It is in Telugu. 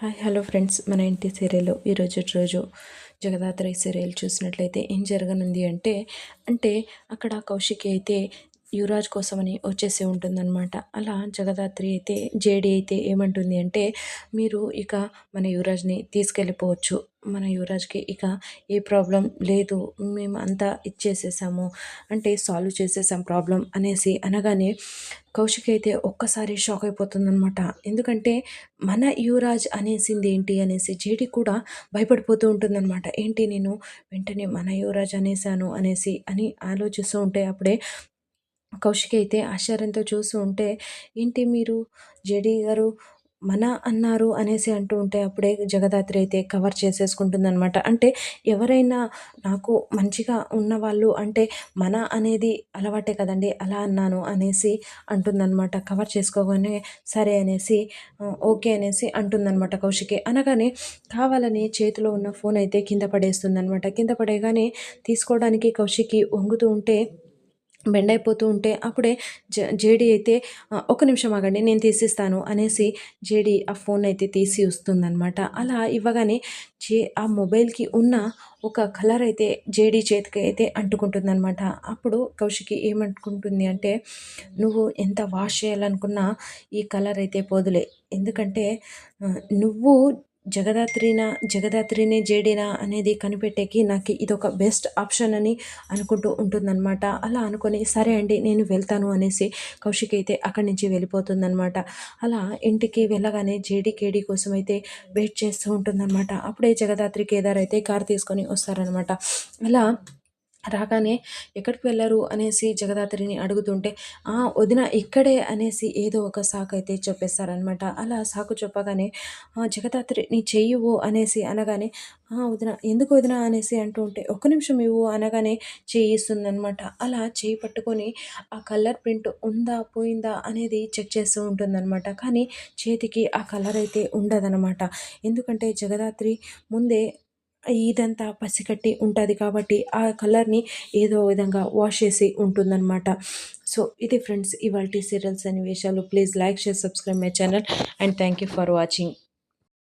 Hi hello friends. మన ఇంటి సీరియల్ ఈరోజు రోజు జగదాత్రి సీరియల్ చూసినట్లయితే ఏం జరగనుంది అంటే అంటే అక్కడ కౌశికి అయితే యువరాజ్ కోసమని వచ్చేసి ఉంటుందన్నమాట. అలా జగదాత్రి అయితే జేడి అయితే ఏమంటుంది అంటే మీరు ఇక మన యువరాజ్ని తీసుకెళ్ళిపోవచ్చు. మన యువరాజ్కి ఇక ఏ ప్రాబ్లం లేదు. మేము అంతా ఇచ్చేసేసాము. అంటే సాల్వ్ చేసేసాం ప్రాబ్లం అనేసి అనగానే కౌశిక్ అయితే ఒక్కసారి షాక్ అయిపోతుందనమాట ఎందుకంటే మన యువరాజ్ అనేసింది ఏంటి అనేసి జేడి కూడా భయపడిపోతూ ఉంటుందన్నమాట. ఏంటి నేను వెంటనే మన యువరాజ్ అనేసాను అనేసి అని ఆలోచిస్తూ ఉంటే అప్పుడే కౌశిక్ అయితే ఆశ్చర్యంతో చూస్తూ ఉంటే ఏంటి మీరు జేడీ గారు మన అన్నారు? అనేసి అంటూ ఉంటే అప్పుడే జగదాత్రి అయితే కవర్ చేసేసుకుంటుందనమాట అంటే ఎవరైనా నాకు మంచిగా ఉన్నవాళ్ళు అంటే మన అనేది అలవాటే కదండి అలా అన్నాను అనేసి అంటుందన్నమాట. కవర్ చేసుకోగానే సరే అనేసి ఓకే అనేసి అంటుందన్నమాట కౌశికి. అనగానే కావాలని చేతిలో ఉన్న ఫోన్ అయితే కింద పడేస్తుందన్నమాట. కింద పడేగానే తీసుకోవడానికి కౌశికి వంగుతూ ఉంటే బెండ్ అయిపోతూ ఉంటే అప్పుడే జ జేడీ అయితే ఒక నిమిషం ఆగండి నేను తీసిస్తాను అనేసి జేడీ ఆ ఫోన్ అయితే తీసి వస్తుందనమాట అలా ఇవ్వగానే జే ఆ మొబైల్కి ఉన్న ఒక కలర్ అయితే జేడీ చేతికి అయితే అంటుకుంటుందనమాట అప్పుడు కౌశికి ఏమనుకుంటుంది అంటే నువ్వు ఎంత వాష్ చేయాలనుకున్నా ఈ కలర్ అయితే పోదులే. ఎందుకంటే నువ్వు జగదాత్రినా జగదాత్రినే జేడినా అనేది కనిపెట్టేకి నాకు ఇదొక బెస్ట్ ఆప్షన్ అని అనుకుంటూ ఉంటుందన్నమాట. అలా అనుకొని సరే అండి నేను వెళ్తాను అనేసి కౌశిక్ అయితే అక్కడి నుంచి వెళ్ళిపోతుందన్నమాట. అలా ఇంటికి వెళ్ళగానే జేడి కేడీ కోసం అయితే వెయిట్ చేస్తూ ఉంటుందన్నమాట. అప్పుడే జగదాత్రి కేదార్ అయితే కార్ తీసుకొని వస్తారనమాట అలా రాగానే ఎక్కడికి వెళ్ళారు అనేసి జగదాత్రిని అడుగుతుంటే ఆ వదిన ఇక్కడే అనేసి ఏదో ఒక సాకు అయితే చెప్పేస్తారనమాట అలా సాకు చెప్పగానే జగదాత్రి నీ చెయ్యవు అనేసి అనగానే వదిన ఎందుకు వదిన అనేసి అంటూ ఉంటే ఒక్క నిమిషం ఇవ్వు అనగానే చేయిస్తుందనమాట అలా చేయి పట్టుకొని ఆ కలర్ ప్రింట్ ఉందా పోయిందా అనేది చెక్ చేస్తూ ఉంటుందన్నమాట. కానీ చేతికి ఆ కలర్ అయితే ఉండదనమాట ఎందుకంటే జగదాత్రి ముందే ఇదంతా పసికట్టి ఉంటుంది కాబట్టి ఆ కలర్ని ఏదో విధంగా వాష్ చేసి ఉంటుందన్నమాట. సో ఇది ఫ్రెండ్స్ ఇవాళ సీరియల్స్ అనే విషయాలు. Please like share subscribe my channel and thank you for watching.